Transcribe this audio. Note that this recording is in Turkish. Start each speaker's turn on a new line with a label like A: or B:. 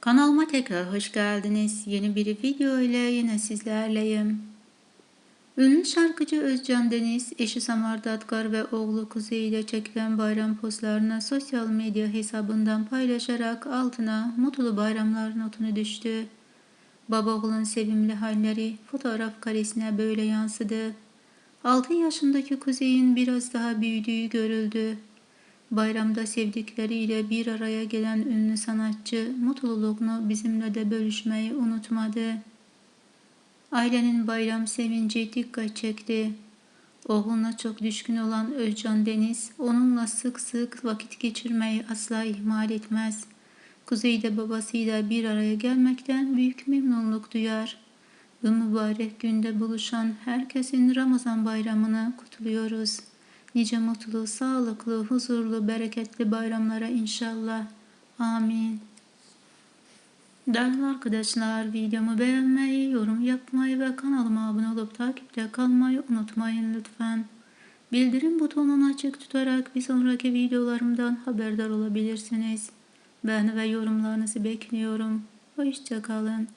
A: Kanalıma tekrar hoş geldiniz. Yeni bir video ile yine sizlerleyim. Ünlü şarkıcı Özcan Deniz, eşi Samar Datkar ve oğlu Kuzey ile çekilen bayram postlarını sosyal medya hesabından paylaşarak altına mutlu bayramlar notunu düştü. Baba oğlun sevimli halleri fotoğraf karesine böyle yansıdı. 6 yaşındaki Kuzey'in biraz daha büyüdüğü görüldü. Bayramda sevdikleriyle bir araya gelen ünlü sanatçı mutluluğunu bizimle de bölüşmeyi unutmadı. Ailenin bayram sevinci dikkat çekti. Oğluna çok düşkün olan Özcan Deniz onunla sık sık vakit geçirmeyi asla ihmal etmez. Kuzeyde babasıyla bir araya gelmekten büyük memnunluk duyar. Bu mübarek günde buluşan herkesin Ramazan bayramını kutluyoruz. Nice mutlu, sağlıklı, huzurlu, bereketli bayramlara inşallah. Amin. Değerli arkadaşlar videomu beğenmeyi, yorum yapmayı ve kanalıma abone olup takipte kalmayı unutmayın lütfen. Bildirim butonunu açık tutarak bir sonraki videolarımdan haberdar olabilirsiniz. Beğeni ve yorumlarınızı bekliyorum. Hoşçakalın.